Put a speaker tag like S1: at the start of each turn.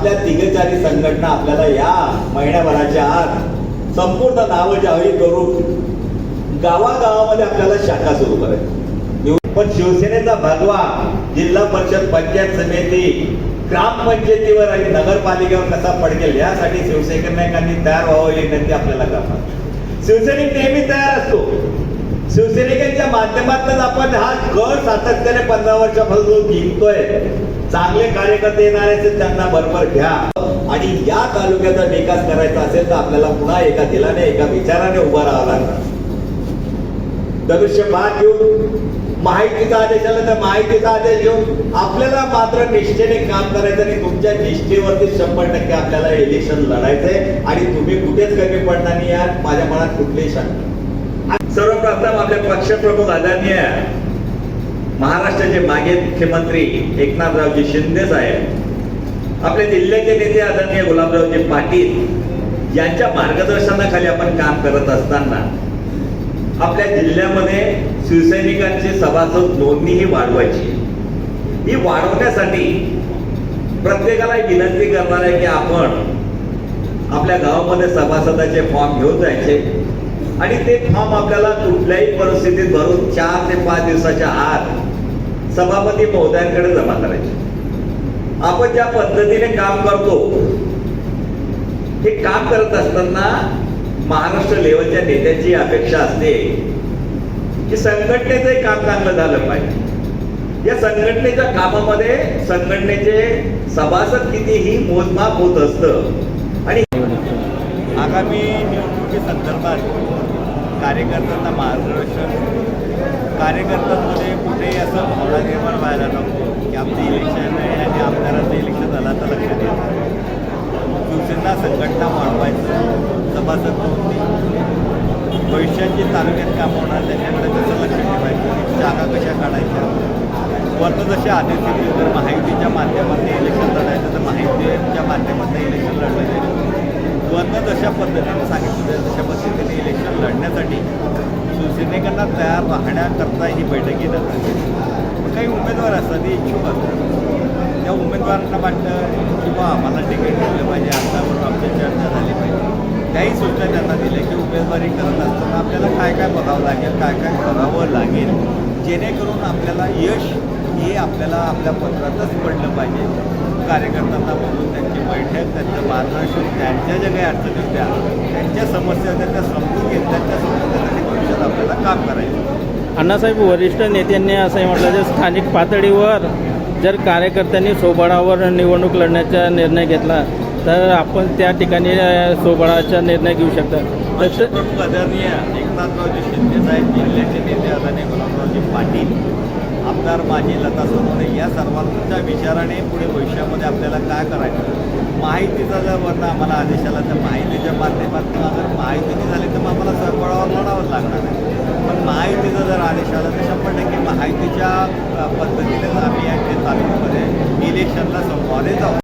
S1: आपल्या तिघेचारी संघटना आपल्याला या महिन्याभराच्या आत संपूर्ण नावं जाहीर करून गावागावामध्ये आपल्याला शाखा सुरू करायची. पण शिवसेनेचा भगवा जिल्हा परिषद पंचायत समिती ग्रामपंचायतीवर आणि नगरपालिकेवर कसा पडकेल यासाठी शिवसैनिकांनी तयार व्हावं ही विनंती आपल्याला करणार. शिवसैनिक नेहमी तयार असतो. शिवसैनिकांच्या माध्यमातून आपण हा गड सातत्याने पंधरा वर्षापासून जिंकतोय चांगले कार्यकर्ते येणार असेल त्यांना बरोबर घ्या. आणि या तालुक्याचा विकास करायचा असेल तर आपल्याला पुन्हा एका दिलाने एका विचाराने उभा राहावं लागणार. धनुष्यबाण घेऊन माहितीचा आदेश आला तर माहितीचा आदेश घेऊन आपल्याला मात्र निष्ठेने काम करायचं आणि तुमच्या निष्ठेवरती शंभर टक्के आपल्याला इलेक्शन लढायचंय. आणि तुम्ही कुठेच कमी पडणार नाही यात माझ्या मनात कुठलीही शंका सर्वप्रथम आपले पक्षप्रमुख आदरणीय महाराष्ट्राचे मागे मुख्यमंत्री एकनाथरावजी शिंदे साहेब आपले जिल्ह्याचे नेते आदरणीय गुलाबरावजी पाटील यांच्या मार्गदर्शनाखाली आपण काम करत असताना आपल्या जिल्ह्यामध्ये शिवसैनिकांची सभासद नोंदणी ही वाढवायची. ही वाढवण्यासाठी प्रत्येकाला विनंती करणार आहे की आपण आपल्या गावामध्ये सभासदाचे फॉर्म घेऊन जायचे आणि ते फॉर्म आपल्याला कुठल्याही परिस्थितीत भरून चार ते पाच दिवसाच्या आत सभापती महोदयांकडे जमा करायचे. आपण ज्या पद्धतीने काम करतो हे काम करत असताना महाराष्ट्र लेवलच्या नेत्यांची अपेक्षा असते की संघटनेचंही काम चांगलं झालं पाहिजे. या संघटनेच्या कामामध्ये संघटनेचे सभासद कितीही मोजमाप होत असतं आणि आगामी निवडणुकी संदर्भात कार्यकर्त्यांना मार्गदर्शन कार्यकर्त्यांमध्ये असं भावना निर्माण व्हायला नको. की आमचं इलेक्शन आहे आणि आमदाराचं इलेक्शन झालं तर लक्षात येतं. शिवसेना संघटना वाढवायचं सभासद नोंदणी भविष्याची तालुक्यात काम होणार त्याच्याकडे कसं लक्ष ठेवायचं. जागा कशा काढायच्या? वरनं जसे आदेश येतील तर माहितीच्या माध्यमातून इलेक्शन लढायचं तर माहितीच्या माध्यमातून इलेक्शन लढलं जाईल वरनं जशा पद्धतीने सांगितलं तशा पद्धतीने इलेक्शन लढण्यासाठी शिवसैनिकांना तयार राहण्याकरता ही बैठक घेण्यात आली काही उमेदवार असतात ते इच्छुक असतात. त्या उमेदवारांना वाटतं की बा आम्हाला तिकीट दिलं पाहिजे आतावरून आमची चर्चा झाली पाहिजे. त्याही सूचना त्यांना दिल्या की उमेदवारी करत असताना आपल्याला काय काय बघावं लागेल काय काय करावं लागेल जेणेकरून आपल्याला यश हे आपल्याला आपल्या पत्रातच पडलं पाहिजे. कार्यकर्त्यांना बोलून त्यांची बैठक त्यांचं मार्गदर्शन त्यांच्या ज्या काही अडचणी होत्या त्यांच्या समस्या होत्या त्या समजून घेत त्यांच्या समस्यासाठी भविष्यात आपल्याला काम करायचं
S2: अण्णासाहेब वरिष्ठ नेत्यांनी असंही म्हटलं जे स्थानिक पातळीवर जर कार्यकर्त्यांनी सोबळावर निवडणूक लढण्याचा निर्णय घेतला तर आपण त्या ठिकाणी सोबळाचा निर्णय घेऊ शकता. तर
S1: पक्षप्रमुख आदरणीय एकनाथरावजी शिंदे साहेब जिल्ह्याचे नेते आदरणीय गुलाबरावजी पाटील आमदार माजी लता सोनवणे या सर्वांच्या विचाराने पुढे भविष्यामध्ये आपल्याला काय करायचं? माहितीचा जर वर्ण आम्हाला आदेश आला तर माहितीच्या माध्यमातून जर माहिती झाली तर मग आम्हाला सरबळावर लढावंच लागणार आहे. माहितीचा जर आदेश आला तर शंभर टक्के माहितीच्या पद्धतीनेच आम्ही या तालुक्यामध्ये इलेक्शनला संपवाने जाऊ.